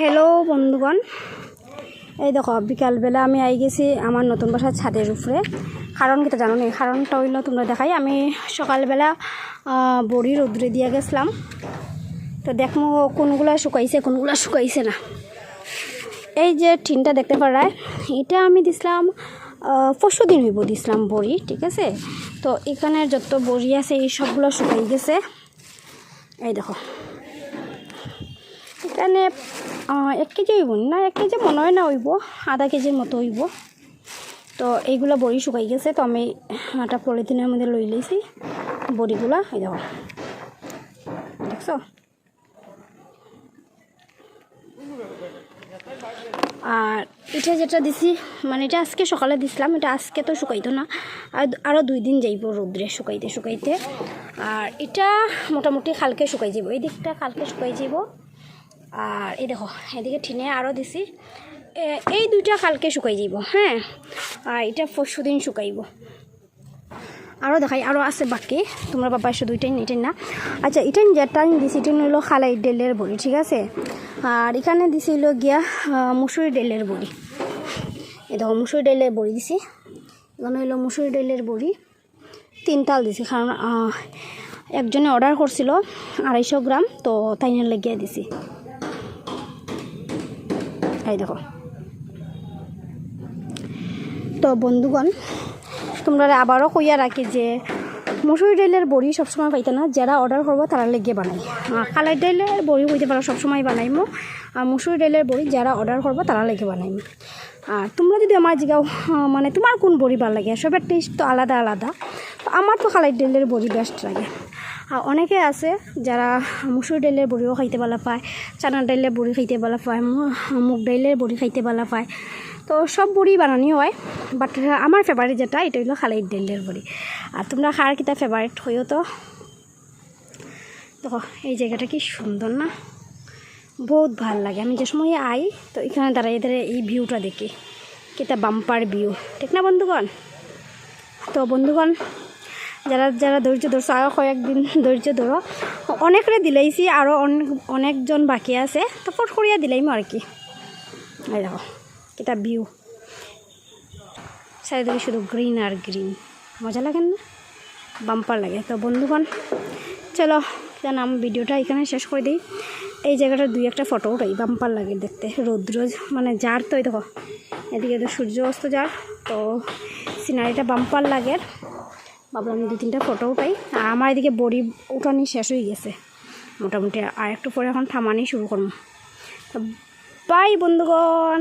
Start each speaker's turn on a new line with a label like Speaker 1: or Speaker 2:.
Speaker 1: Hello বন্ধুগণ। এই দেখো, বিকালবেলা আমি আই গেছি আমার নতুন বাসার ছাদের উপরে। কারণ কিটা জানো নি? কারণটা হইল তোমরা দেখাই, আমি সকালবেলা বড়ি রোদ্রে দিয়ে গেছিলাম। তো দেখো কোনগুলো শুকাইছে কোনগুলো শুকাইছে না। এই যে টিনটা দেখতে পারায় এটা আমি দিছিলাম পরশু দিন হইব দিছিলাম বড়ি, ঠিক আছে? তো এখানে যত বড়ি আছে, এই সবগুলো শুকাই গেছে। এই দেখো। এখানে এক কেজি হইব না, এক কেজি মনে হয় না হইব, আধা কেজির মতো হইব। তো এইগুলো বড়ি শুকাই গেছে, তো আমি একটা পলিথিনের মধ্যে লই লইছি, বড়িগুলা, এই দেখো। দেখছ? আর এটা যেটা দিছি মানে এটা আজকে সকালে দিছিলাম, এটা আজকে তো শুকাইতো না, আর আরও দুই দিন যাইব রোদ্রে শুকাইতে শুকাইতে। আর এটা মোটামুটি কালকে শুকাই যাব এই দিকটা কালকে শুকাই যাব আর এই দেখো, এদিকে ঠিনে আরও দিছি। এ- এই দুইটা কালকে শুকাই যাব হ্যাঁ? আর এটা পরশু দিন শুকাইব। আরও দেখাই আরও আছে বাকি। তোমরা বাবা দুইটাই এটাই না। আচ্ছা এটা যেটা দিছি, এটা হইল খালাই ডেলের বড়ি, ঠিক আছে? আর এখানে দিছি হইল গিয়া মুসুরি ডেলের বড়ি। এই দেখো, মুসুরি ডাইলের বড়ি দিছি। এখানে হইল মুসুরি ডাইলের বড়ি। তিন তাল দিছি, কারণ একজনে অর্ডার করছিল আড়াইশো গ্রাম, তো তাই লেগিয়ে দিছি। এই দেখো। তো বন্ধুগণ, তোমরা আবারও কইয়া রাখি যে মসুরি ডাইলের বড়ি সবসময় পাইতে না, যারা অর্ডার করব তারা লেগে বানাই। কালাই ডাইলের বড়ি হইতে পারো, সবসময় বানাইমো। আর মসুরি ডাইলের বড়ি যারা অর্ডার করব তারা লেগে বানাইমো। আর তোমরা যদি আমার জিগাও মানে তোমার কোন বড়ি ভালো লাগে? সবের টেস্ট তো আলাদা আলাদা। আমার তো কালাই ডাইলের বড়ি বেস্ট লাগে। আর অনেকে আছে যারা মুসুর ডাইলের বড়িও খাইতে ভালো পায় চানা ডাইলের বড়ি খাইতে ভালো পায় মুগ ডাইলের বড়ি খাইতে ভালো পায়। তো সব বড়ি বানানি হয় বাট আমার ফেভারিট যেটা, এটা হলো খালাই ডাইলের বড়ি। আর তোমরা খার কিতা ফেভারিট হইও তো? দেখো, এই জায়গাটা কি সুন্দর না? বহুত ভালো লাগে। আমি যে সময় আই, তো এখানে দাঁড়াই দাঁড়িয়ে এই ভিউটা দেখি। কিতা বাম্পার ভিউ ঠিক না বন্ধুগণ? তো বন্ধুগণ যারা যারা ধৈর্য ধরছো আরও কয়েকদিন ধৈর্য ধরো। অনেকরে দিলাইছি আরও অনেক অনেকজন বাকি আছে। তো ফট করিয়া দিলাইম আর কি। এই দেখো, এটা ভিউ চারিদিকে শুধু গ্রিন আর গ্রিন মজা লাগে না? বাম্পার লাগে। তো বন্ধুগণ, চলো, যেন আমি ভিডিওটা এখানে শেষ করে দিই। এই জায়গাটা দুই একটা ফটো উঠাই বাম্পার লাগে দেখতে। রৌদ্র মানে যার তো দেখো। এদিকে তো সূর্য অস্ত যার তো সিনারিটা বাম্পার লাগে। ভাবলাম দু তিনটা ফটোও পাই আর আমার এদিকে বড়ি উঠানি শেষ হয়ে গেছে। মোটামুটি আর একটু পরে এখন থামানি শুরু করব। বাই বন্ধুগণ।